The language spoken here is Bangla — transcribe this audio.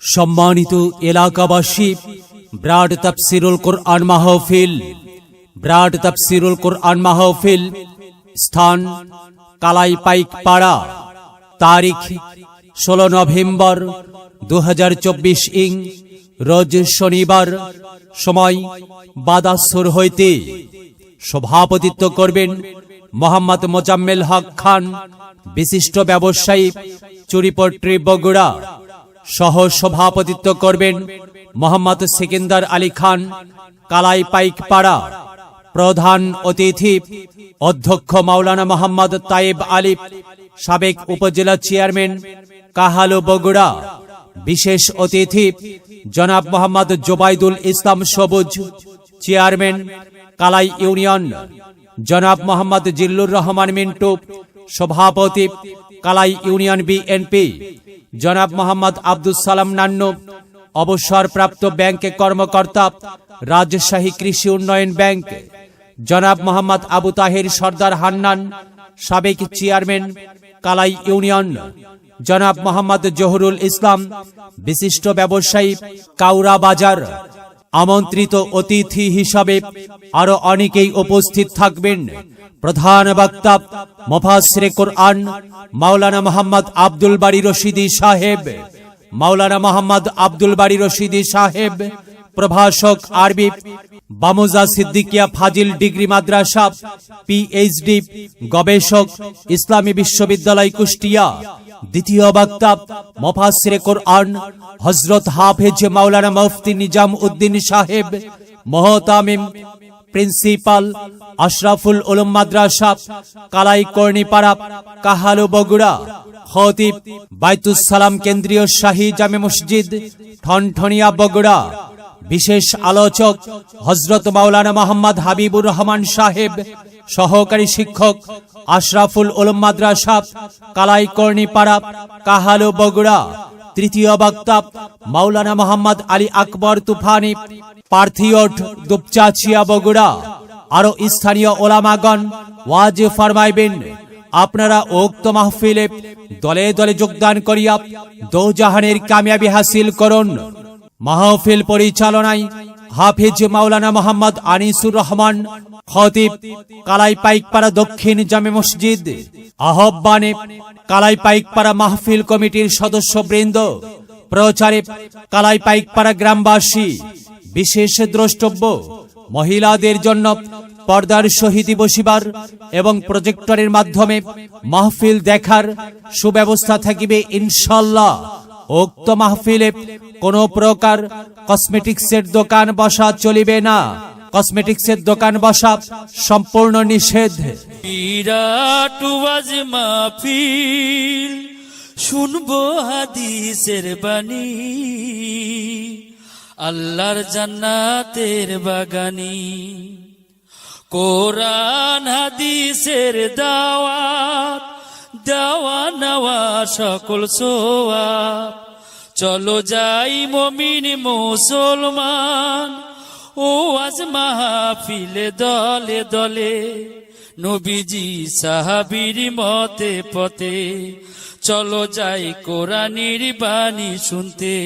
সম্মানিত এলাকাবাসী, ব্রাড তাফসিরুল কোরআন মাহফিল, ব্রাড তাফসিরুল কোরআন মাহফিল, স্থান কালাই পাইক পাড়া তারিখ ষোলো নভেম্বর দু হাজার চব্বিশ ইং, রোজ শনিবার, সময় বাদাসুর হইতে। সভাপতিত্ব করবেন মোহাম্মদ মোজাম্মেল হক খান, বিশিষ্ট ব্যবসায়ী চুরিপট্রি বগুড়া সহ সভাপতিত্ব করবেন মোহাম্মদ সিকিন্দার আলী খান, কালাই পাইক পাড়া প্রধান অতিথি অধ্যক্ষ মাওলানা মোহাম্মদ তায়েব আলিফ সাবেক উপজেলা চেয়ারম্যান কাহালু বগুড়া, বিশেষ অতিথি জনাব মোহাম্মদ জোবাইদুল ইসলাম সবুজ, চেয়ারম্যান কালাই ইউনিয়ন জনাব মোহাম্মদ জিল্লুর রহমান মিন্টু, সভাপতি কালাই ইউনিয়ন বিএনপি জনাব মোহাম্মদ আব্দুল সালাম নান্ন, অবসরপ্রাপ্ত ব্যাংক কর্মকর্তা, রাজশাহী কৃষি উন্নয়ন ব্যাংক। জনাব মোহাম্মদ আবু তাহের সর্দার হান্নান, সাবেক চেয়ারম্যান, কালাই ইউনিয়ন। জনাব মোহাম্মদ জহরুল ইসলাম, বিশিষ্ট ব্যবসায়ী, কাউরা বাজার। আমন্ত্রিত অতিথি হিসাবে আরও অনেকেই উপস্থিত থাকবেন। প্রধান বক্তা মোফাসরে কোরআন মাওলানা মোহাম্মদ আব্দুল বাড়ি রশিদি সাহেব, মাওলানা মোহাম্মদ আব্দুল বাড়ি রশিদি সাহেব, প্রভাষক আরবি বামুজা সিদ্দিকিয়া ফাজিল ডিগ্রি মাদ্রাসা পিএইচডি গবেষক, ইসলামী বিশ্ববিদ্যালয় কুষ্টিয়া, দ্বিতীয় বক্তা মফাসিরে কোরআন হজরত হাফেজ মাওলানা মুফতি নিজাম উদ্দিন সাহেব, মহতামিম প্রিন্সিপাল আশরাফুল উলুম মাদ্রাসা কালাই কর্ণিপাড়া কাহালু বগুড়া, খতিব বাইতুস সালাম কেন্দ্রীয় শাহী জামে মসজিদ, ঠনঠনিয়া বগুড়া। বিশেষ আলোচক হজরত মাওলানা মোহাম্মদ হাবিবুর রহমান সাহেব, সহকারী শিক্ষক আশরাফুল উলুম মাদ্রাসা কালাই কর্ণিপাড়া কাহালু বগুড়া। তৃতীয় বক্তা মাওলানা মোহাম্মদ আলী আকবর তুফানি পার্থিয়ট দুপচাচিয়া বগুড়া। আরও স্থানীয় ওলামাগণ ওয়াজ ফরমাইবেন, আপনারা উক্ত মাহফিলে দলে দলে যোগদান করিয়া দৌজাহানের কামিয়াবি হাসিল করুন। মাহফিল পরিচালনায় হাফিজ মাওলানা মোহাম্মদ আনিসুর রহমান, খতিব কালাই পাইকপাড়া দক্ষিণ জামে মসজিদ, আহ্বানে কালাই পাইকপাড়া মাহফিল কমিটির সদস্যবৃন্দ, প্রচারে কালাই পাইকপাড়া গ্রামবাসী, বিশেষ দ্রষ্টব্য, মহিলাদের জন্য পর্দার শহীদি বসিবার এবং প্রজেক্টরের মাধ্যমে মাহফিল দেখার সুব্যবস্থা থাকিবে ইনশাল্লাহ। উক্ত মাহফিলে কোন প্রকার কসমেটিক্সের দোকান বসা চলিবে না। কসমেটিক্সের দোকান বসা সম্পূর্ণ নিষেধ। মাহফিল, শুনব হাদিসের বাণী। আল্লাহর জান্নাতের বাগানি। কোরআন, হাদিসের দাওয়াত দেওয়া নেওয়া সকল সোয়াব চলো যাই মমিন মুসলমান ও আজ মাহফিলে দলে দলে। নবীজি সাহাবির মতে পথে, চলো যাই কোরআনির বাণী শুনতে।